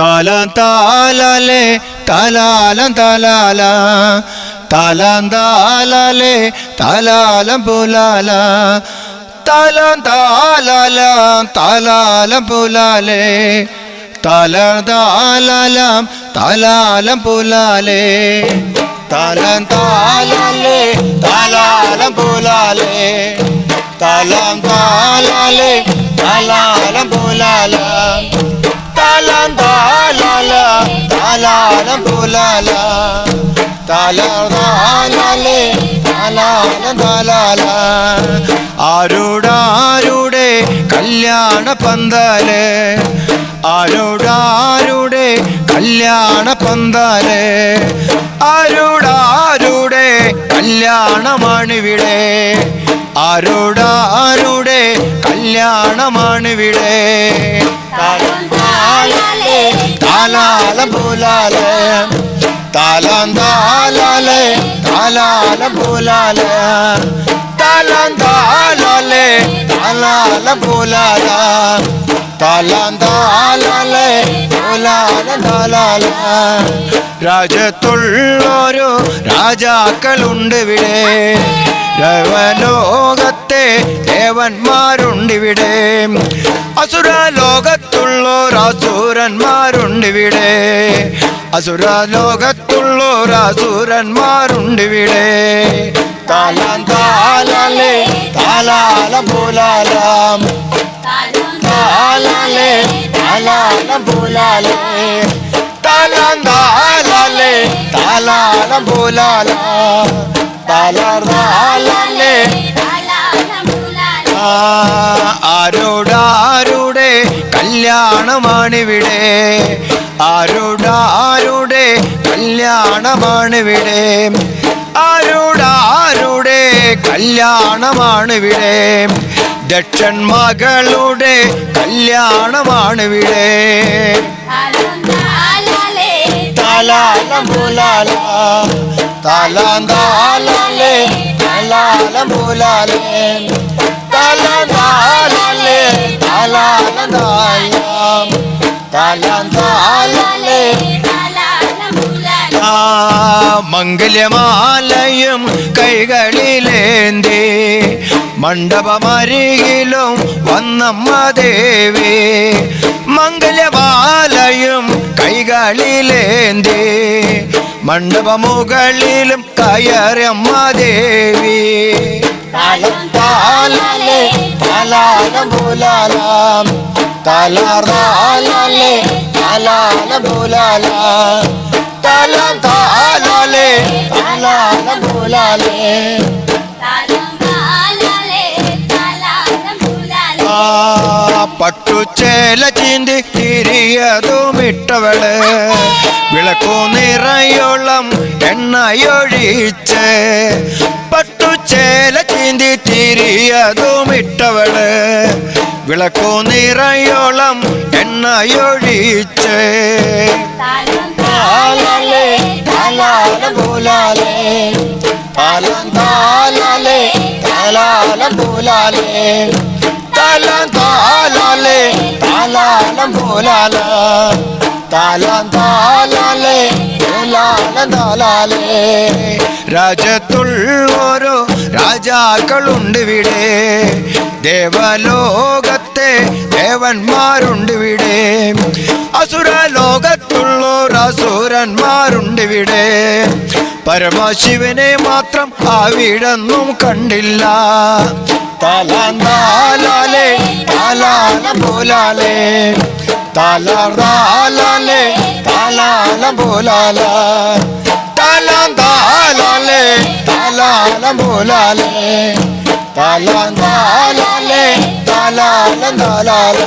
താലം താലേ തലാലം തലാല. താലം താലേ തലാലം പുലാല. താലം താലാലം തലാലം പുലാലേ. താലം താലാലം തലാലം പുലാലേ. താലം താലേ തലാലം പുലാലേ. താലം താലേ തലാലം പുലാല. താലാലം പുലാല താലേ താലാലം താലാല ആരുടാരുടെ കല്യാണ പന്തൽ ആരോടാരുടെ കല്യാണ പന്തൽ ആരോടാരുടെ കല്യാണമാണിവിടെ ആരുടാരുടെ കല്യാണമാണിവിടെ. താലം താലാലേ താലാലം പുലാലേ താലം താലാലേ താലാലം പുലാലേ താലം താലാലേ താലാലം പുലാല താലം താലാലേ പുലാലം താലാല രാജ്യത്തുള്ളൊരു രാജാക്കളുണ്ട് ഇവിടെ ദേവലോകത്തെ ദേവന്മാരുണ്ടിവിടെ അസുര ലോകത്തുള്ളോരസുരന്മാരുണ്ടിവിടെ അസുര ലോകത്തുള്ളോരസുരന്മാരുണ്ടിവിടെ താലാം താലാലേ താലാലം പോലാലാം. താലാലേ താലാലം പോലാലേ. താലാം താലാലേ താലാലം പോലാല. താലാർ താലാലേ ആ, ആരോടാരുടെ കല്യാണമാണിവിടെ ആരോടാരുടെ കല്യാണമാണിവിടെ ആരോടാരുടെ കല്യാണമാണിവിടെ ദക്ഷൻ മകളുടെ കല്യാണമാണിവിടെ താലാലം പുലാല താലാം മംഗല്യമാലയും കൈകളിലേന്തി മണ്ഡപമരികിലും വന്നമ്മ ദേവി. മംഗല്യമാലയും കൈകളിലേന്തി മണ്ഡപമുകളിലും കയറമ്മ ദേവി. താലം താലേ ചീന്തി തിരിയതോ മിട്ടവൾ തിരിയതുമിട്ടവൾ വിളക്കു നിറയോളം എണ്ണയൊഴിച്ച്. തിരിയതുമിട്ടവൾ വിളക്കോ നിറയോളം എണ്ണയൊഴിച്ച്. താലാലേ താലാലേ താലാലേ താലാലം ഓരോ രാജാക്കളുണ്ട് ഇവിടെ. ദേവലോകത്തെ ദേവന്മാരുണ്ട് ഇവിടെ. അസുര ലോകത്തുള്ളോർ അസുരന്മാരുണ്ട് ഇവിടെ. പരമശിവനെ മാത്രം അവിടൊന്നും കണ്ടില്ല. താലാന്താലാലേ താലാല പോലാലേ താലാർ താലാലേ താലാല പോലാല താലാലം പോലാലേ താലാം താലാലേ താലാലം താലാല